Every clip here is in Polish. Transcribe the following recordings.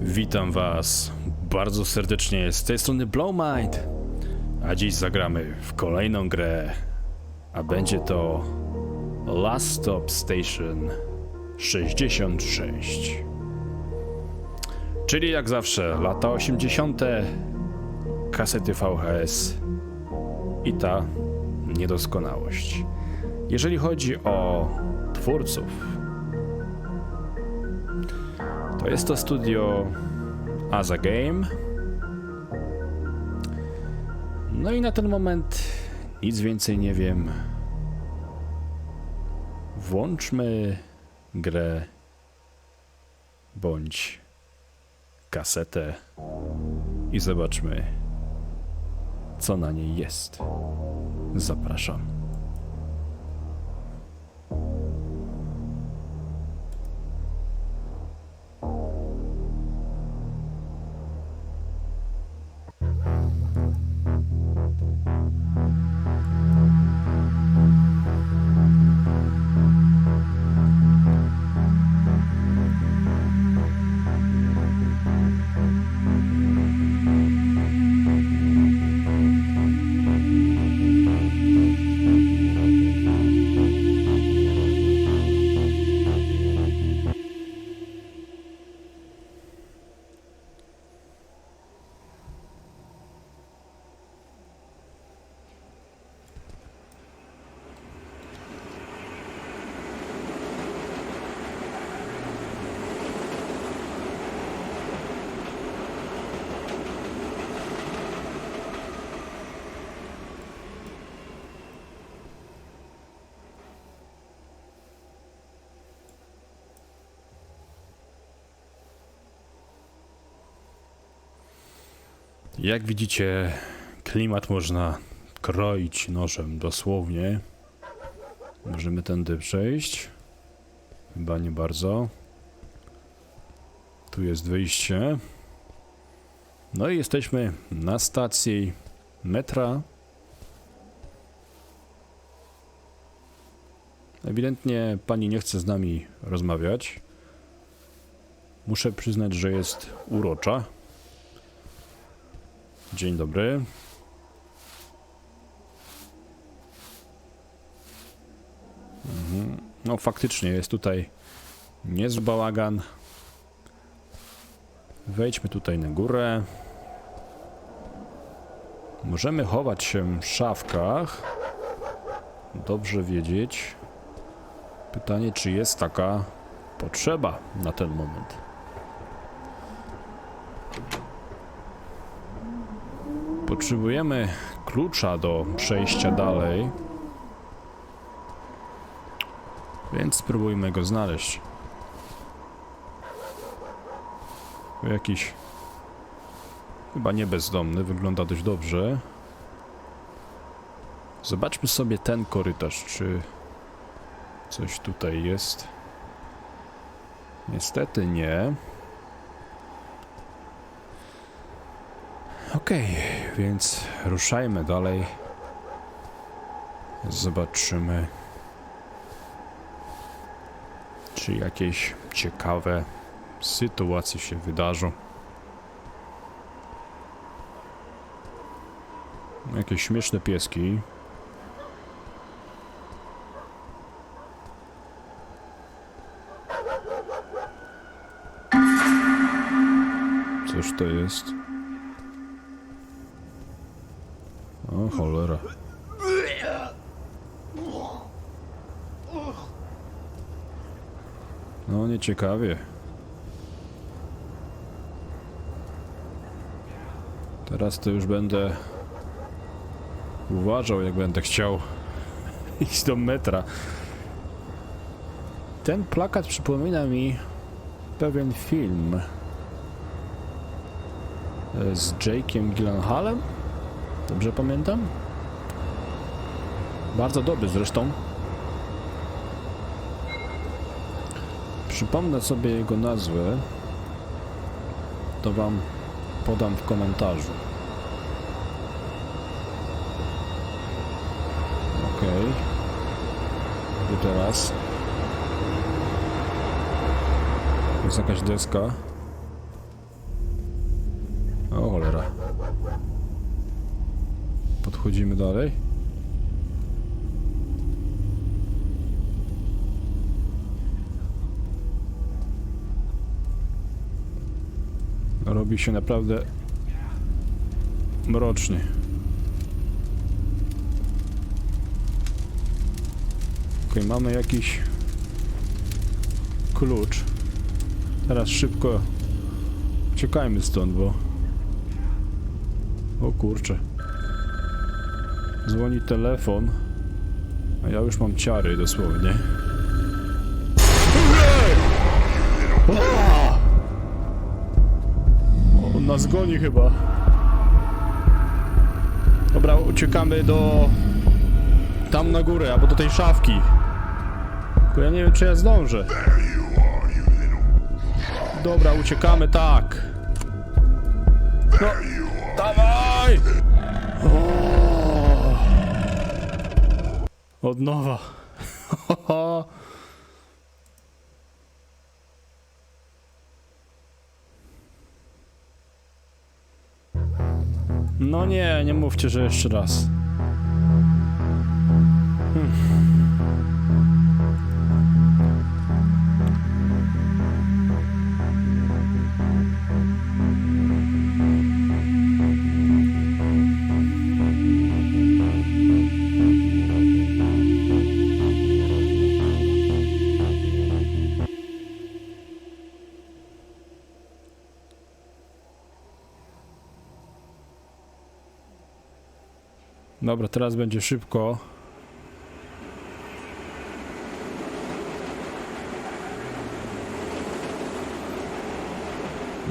Witam Was bardzo serdecznie z tej strony Blowmind. A dziś zagramy w kolejną grę. A będzie to Last Stop Station 66. Czyli jak zawsze lata 80. kasety VHS i ta niedoskonałość. Jeżeli chodzi o twórców, jest to studio Aza Game. No i na ten moment nic więcej nie wiem. Włączmy grę bądź kasetę i zobaczmy, co na niej jest. Zapraszam. Jak widzicie, klimat można kroić nożem dosłownie. Możemy tędy przejść. Chyba nie bardzo. Tu jest wyjście. No i jesteśmy na stacji metra. Ewidentnie pani nie chce z nami rozmawiać. Muszę przyznać, że jest urocza. Dzień dobry. Mhm. No faktycznie jest tutaj niezły bałagan. Wejdźmy tutaj na górę. Możemy chować się w szafkach. Dobrze wiedzieć. Pytanie, czy jest taka potrzeba na ten moment. Potrzebujemy klucza do przejścia dalej. Więc spróbujmy go znaleźć. Jakiś chyba nie bezdomny, wygląda dość dobrze. Zobaczmy sobie ten korytarz, czy coś tutaj jest. Niestety nie. Okej, więc ruszajmy dalej. Zobaczymy, czy jakieś ciekawe sytuacje się wydarzą. Jakieś śmieszne pieski. Cóż to jest? O cholera. No nieciekawie. Teraz to już będę uważał, jak będę chciał iść do metra. Ten plakat przypomina mi pewien film e, z Jake'iem Gyllenhaalem. Dobrze pamiętam? Bardzo dobry zresztą. Przypomnę sobie jego nazwę. To wam podam w komentarzu. Okej. Okay. I teraz. Jest jakaś deska. O cholera podchodzimy dalej. Robi się naprawdę mrocznie. Okej, mamy jakiś klucz. Teraz szybko uciekajmy stąd, bo... O kurczę. Dzwoni telefon. A ja już mam ciary dosłownie. On nas goni chyba. Dobra, uciekamy do... Tam na górę, albo do tej szafki. Tylko ja nie wiem, czy ja zdążę. Dobra, uciekamy, tak. No, dawaj! O! Od nowa. No nie, nie mówcie, że jeszcze raz. Dobra, teraz będzie szybko.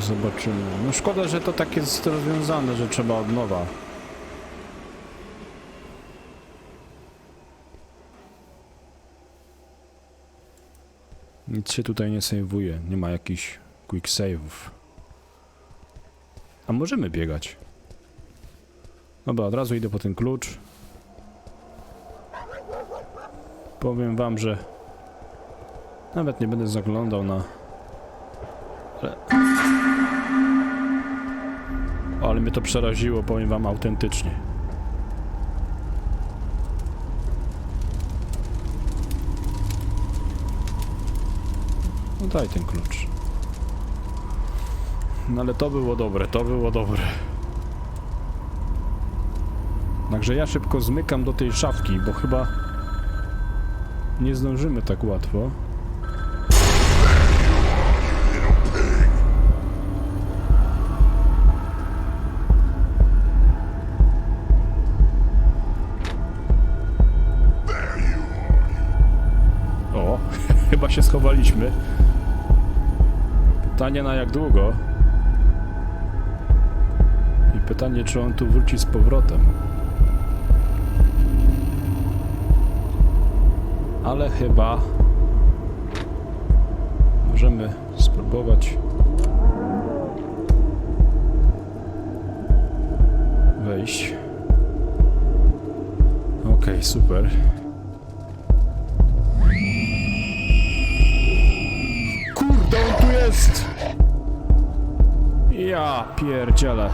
Zobaczymy. No szkoda, że to tak jest rozwiązane, że trzeba od nowa. Nic się tutaj nie saveuje, nie ma jakichś quick save'ów. A możemy biegać. Dobra, od razu idę po ten klucz. Powiem wam, że nawet nie będę zaglądał na... Ale... Ale mnie to przeraziło, powiem wam autentycznie. No daj ten klucz. No ale to było dobre, to było dobre. Także ja szybko zmykam do tej szafki, bo chyba nie zdążymy tak łatwo. O, chyba się schowaliśmy. Pytanie na jak długo? Pytanie, czy on tu wróci z powrotem. Ale chyba możemy spróbować wejść. Okej, super. Kurde, on tu jest! Ja pierdzielę.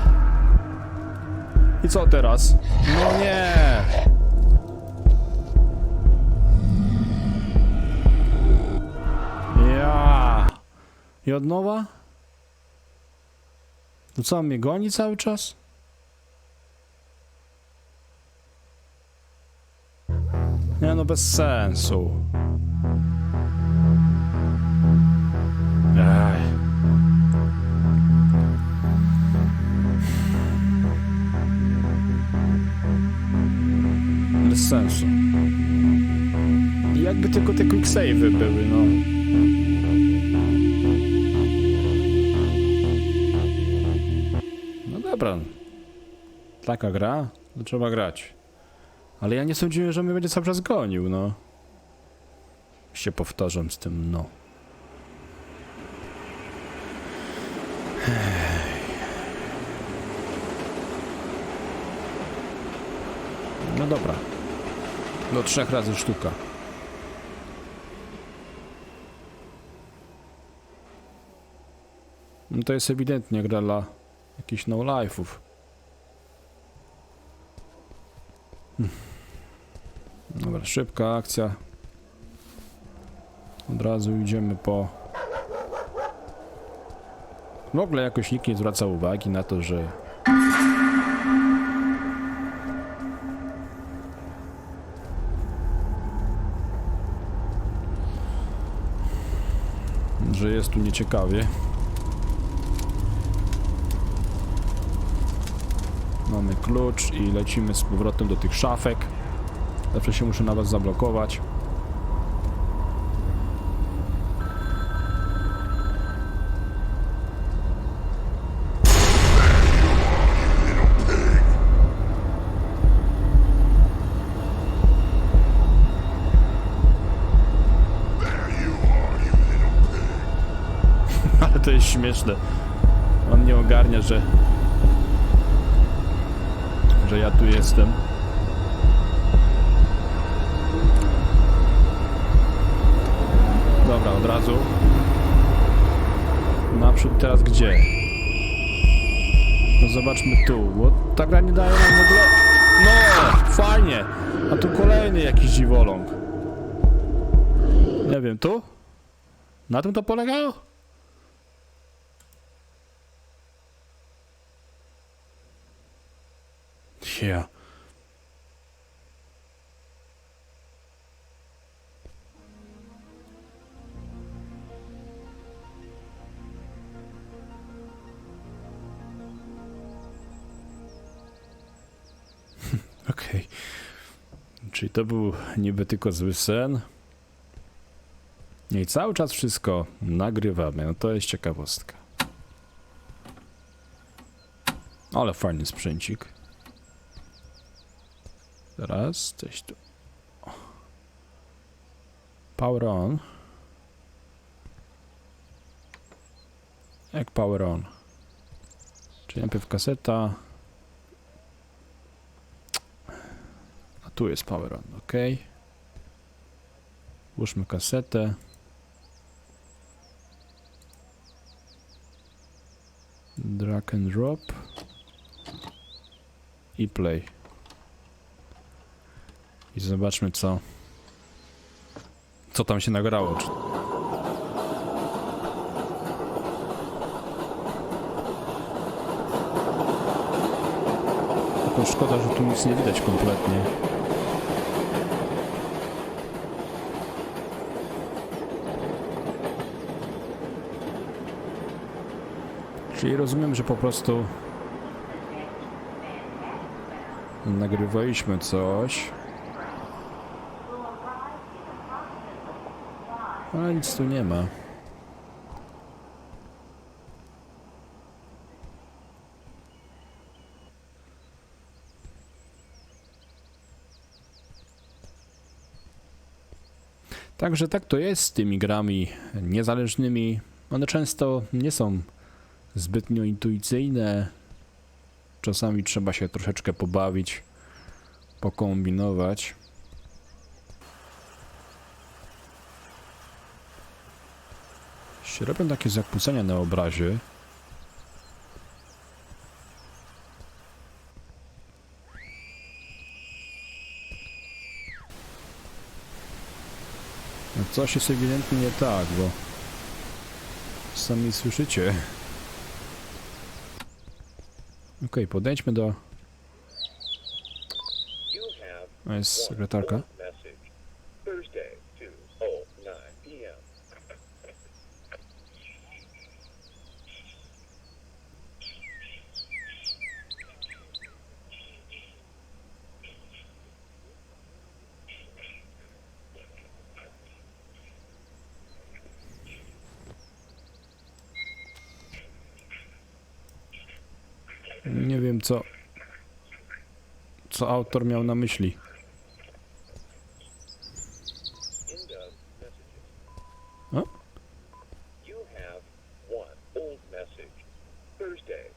I co teraz? No nie! I od nowa? To co, mnie goni cały czas? Nie no, bez sensu. Ej. Bez sensu. Jakby tylko te quick save'y były, no. Dobra. Taka gra, to trzeba grać. Ale ja nie sądziłem, że mnie będzie cały czas gonił, no. Się powtarzam z tym, no. No dobra. Do trzech razy sztuka. No to jest ewidentnie gra dla jakichś no-life'ów. Hmm. Dobra, szybka akcja. Od razu idziemy po... W ogóle jakoś nikt nie zwraca uwagi na to, że... Że jest tu nieciekawie. Mamy klucz i lecimy z powrotem do tych szafek. Zawsze się muszę na was zablokować. Ale to jest śmieszne. On nie ogarnia, że że ja tu jestem. Dobra, od razu. Naprzód teraz gdzie? No zobaczmy tu. Bo ta gra nie daje nam w ogóle... No, fajnie. A tu kolejny jakiś dziwoląg. Nie wiem, tu? Na tym to polegało? Okej. Czyli to był niby tylko zły sen. I cały czas wszystko nagrywamy. No to jest ciekawostka. Ale fajny sprzęcik. Teraz coś tu. Power on. Jak power on? Czyli najpierw kaseta. A tu jest power on, ok. Włóżmy kasetę. Drag and drop. I play. I zobaczmy co. Co tam się nagrało. Czy... Tylko szkoda, że tu nic nie widać kompletnie. Czyli rozumiem, że po prostu nagrywaliśmy coś. Ale nic tu nie ma. Także tak to jest z tymi grami niezależnymi. One często nie są zbytnio intuicyjne. Czasami trzeba się troszeczkę pobawić, pokombinować. Się robią takie zakłócenia na obrazie. No coś jest ewidentnie nie tak, bo sami słyszycie. Okej, podejdźmy do... Jest sekretarka. Nie wiem co... Co autor miał na myśli. End of messages. Huh? You have one old message. Thursday,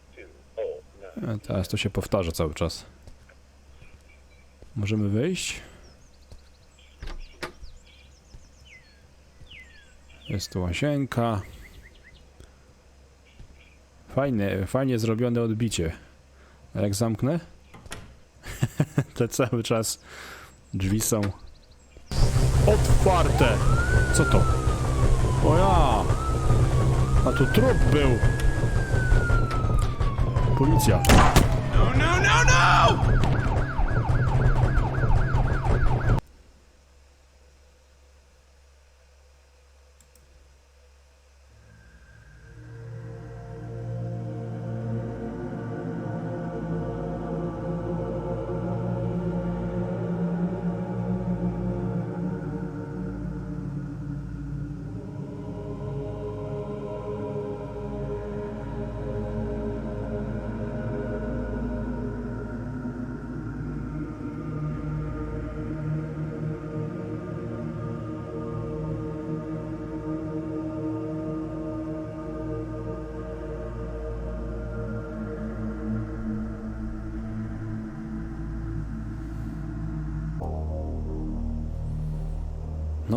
2:09. A teraz to się powtarza cały czas. Możemy wyjść? Jest tu łazienka. Fajne, fajnie zrobione odbicie. A jak zamknę? Te cały czas drzwi są otwarte. Co to? O ja! A tu trup był. Policja. No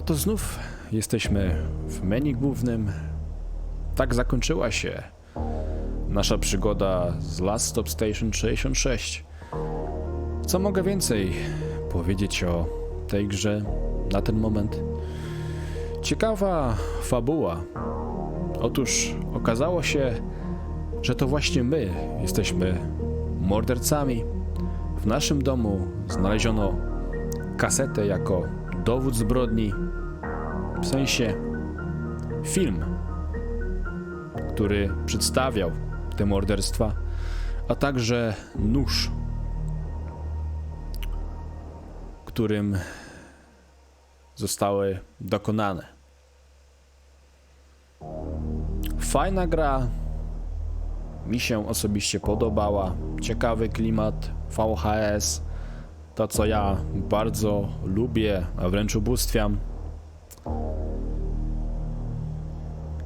to znów jesteśmy w menu głównym. Tak zakończyła się nasza przygoda z Last Stop Station 66. Co mogę więcej powiedzieć o tej grze na ten moment? Ciekawa fabuła. Otóż okazało się, że to właśnie my jesteśmy mordercami. W naszym domu znaleziono kasetę jako dowód zbrodni, w sensie film, który przedstawiał te morderstwa, a także nóż, którym zostały dokonane. Fajna gra, mi się osobiście podobała. Ciekawy klimat VHS, to co ja bardzo lubię, a wręcz ubóstwiam.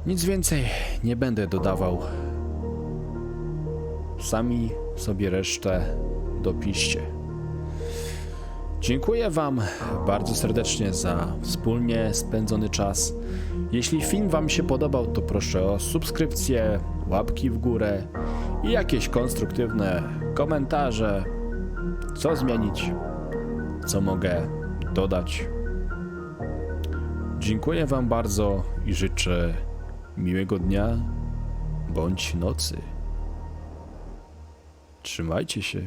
Nic więcej nie będę dodawał. Sami sobie resztę dopiszcie. Dziękuję Wam bardzo serdecznie za wspólnie spędzony czas. Jeśli film Wam się podobał, to proszę o subskrypcję, łapki w górę i jakieś konstruktywne komentarze, co zmienić, co mogę dodać. Dziękuję Wam bardzo i życzę miłego dnia bądź nocy. Trzymajcie się.